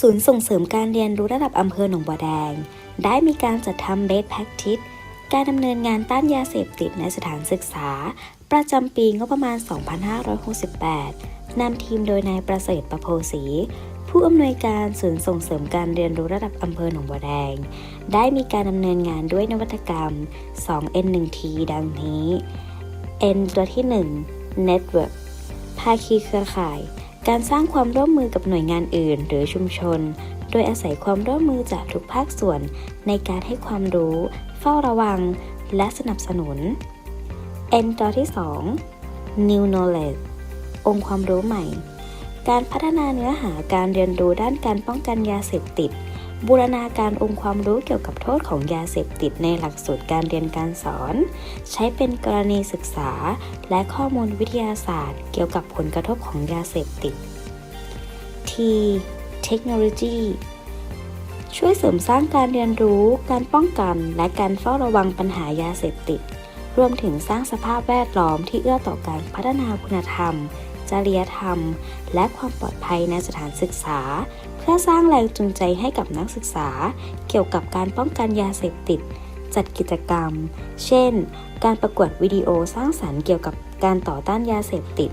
ศูนย์ส่งเสริมการเรียนรู้ระดับอำเภอหนองบัวแดง ได้มีการจัดทำ Best Practice การดำเนินงานต้านยาเสพติดในสถานศึกษา ประจำปีงบประมาณ 2568 นำทีมโดยนายประเสริฐประโพสี ผู้อำนวยการศูนย์ส่งเสริมการเรียนรู้ระดับอำเภอหนองบัวแดง ได้มีการดำเนินงานด้วยนวัตกรรม 2N1T ดังนี้ N ตัวที่ 1 Network ภาคีเครือข่าย การสร้างความร่วมมือกับหน่วยงานอื่น หรือชุมชน โดยอาศัยความร่วมมือจากทุกภาคส่วน ในการให้ความรู้ เฝ้าระวัง และสนับสนุน N ตัวที่ 2 New Knowledge องค์ความรู้ใหม่ การพัฒนาเนื้อหาการเรียนรู้ด้านการป้องกันยาเสพติด บูรณาการองค์ความรู้เกี่ยวกับโทษของยาเสพติดในหลักสูตรการเรียนการสอน ใช้เป็นกรณีศึกษา และข้อมูลวิทยาศาสตร์ เกี่ยวกับผลกระทบของยาเสพติด T เทคโนโลยีช่วยเสริมสร้างการเรียนรู้ การป้องกัน และการเฝ้าระวังปัญหายาเสพติด รวมถึงสร้างสภาพแวดล้อมที่เอื้อต่อการพัฒนาคุณธรรม จริยธรรม และความปลอดภัยในสถานศึกษา เพื่อสร้างแรงจูงใจให้กับนักศึกษา เกี่ยวกับการป้องกันยาเสพติด จัดกิจกรรม เช่น การประกวดวิดีโอสร้างสรรค์เกี่ยวกับการต่อต้านยาเสพติด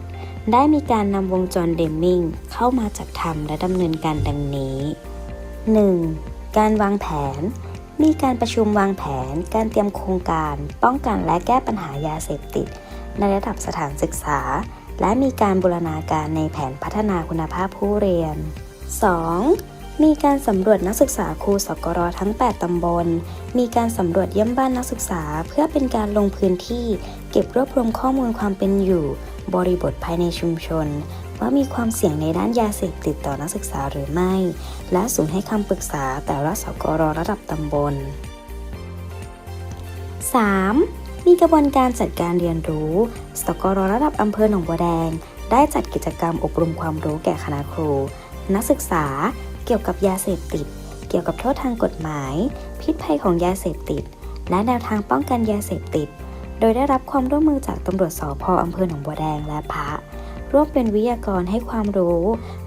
ได้มีการนำวงจรเดมมิงเข้ามาจัดทำและดำเนินการดังนี้ 1. การวางแผนมีการประชุมวางแผนการเตรียมโครงการ ป้องกันและแก้ปัญหายาเสพติด ในระดับสถานศึกษา และมีการบูรณาการในแผนพัฒนาคุณภาพผู้เรียน 2. มีการสำรวจนักศึกษาครูสกรทั้ง 8 ตำบล มีการสำรวจเยี่ยมบ้านนักศึกษา เพื่อเป็นการลงพื้นที่ เก็บรวบรวมข้อมูลความเป็นอยู่ บริบทภายในชุมชน ว่ามีความเสี่ยงในด้านยาเสพติดต่อนักศึกษาหรือไม่ และศูนย์ให้คำปรึกษาแต่ละสกรระดับตำบล 3. มีกระบวนการจัดการเรียนรู้ สกรระดับอำเภอหนองบัวแดง ได้จัดกิจกรรมอบรมความรู้แก่คณะครู นักศึกษา เกี่ยวกับยาเสพติด เกี่ยวกับโทษทางกฎหมาย พิษภัยของยาเสพติด และแนวทางป้องกันยาเสพติด โดยได้รับความร่วมมือจากตำรวจสพอำเภอหนองบัวแดงและพระร่วมเป็นวิทยากรให้ความรู้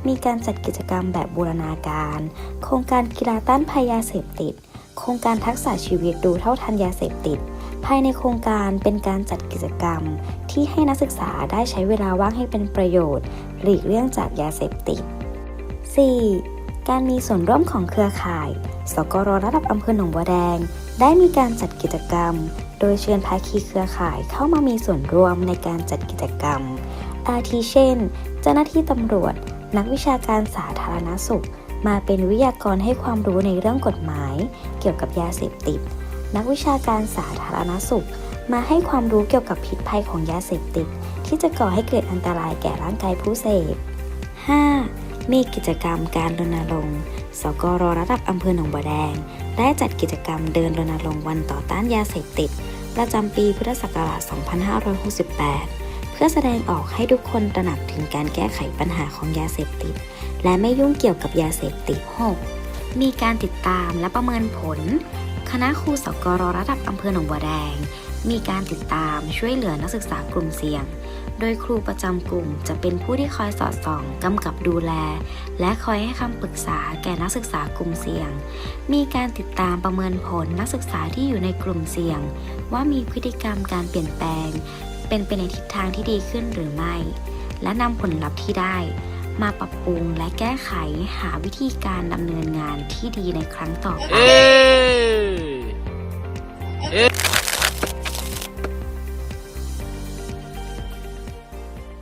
มีการจัดกิจกรรมแบบบูรณาการ โครงการกีฬาต้านภัยยาเสพติด โครงการทักษะชีวิตดูเท่าทันยาเสพติด ภายในโครงการเป็นการจัดกิจกรรม ที่ให้นักศึกษาได้ใช้เวลาว่างให้เป็นประโยชน์ หลีกเลี่ยงจากยาเสพติด 4. การมีส่วนร่วมของเครือข่าย สกรระดับอำเภอหนองบัวแดง ได้มีการจัดกิจกรรม โดยเชิญภาคีเครือข่ายเข้ามามีส่วนร่วมในการจัดกิจกรรม อาทิเช่น เจ้าหน้าที่ตำรวจ นักวิชาการสาธารณสุข มาเป็นวิทยากรให้ความรู้ในเรื่องกฎหมาย เกี่ยวกับยาเสพติด นักวิชาการสาธารณสุข มาให้ความรู้เกี่ยวกับพิษภัยของยาเสพติด ที่จะก่อให้เกิดอันตรายแก่ร่างกายผู้เสพ 5. มีกิจกรรมการรณรงค์สกรระดับอำเภอหนองบัวแดง ได้จัดกิจกรรมเดินรณรงค์วันต่อต้านยาเสพติด ประจำปีพุทธศักราช 2568 เพื่อแสดงออกให้ทุกคนตระหนักถึงการแก้ไขปัญหาของยาเสพติด และไม่ยุ่งเกี่ยวกับยาเสพติด 6. มีการติดตามและประเมินผล คณะครูสกรระดับอำเภอหนองบัวแดง มีการติดตามช่วยเหลือนักศึกษากลุ่มเสี่ยง โดยครูประจำกลุ่มจะเป็นผู้ที่คอยสอดส่องกำกับดูแล และคอยให้คำปรึกษาแก่นักศึกษากลุ่มเสี่ยง มีการติดตามประเมินผลนักศึกษาที่อยู่ในกลุ่มเสี่ยง ว่ามีพฤติกรรมการเปลี่ยนแปลง เป็นไปในทิศทางที่ดีขึ้นหรือไม่ และนำผลลัพธ์ที่ได้มาปรับปรุงและแก้ไขหาวิธีการดำเนินงานที่ดีในครั้งต่อไป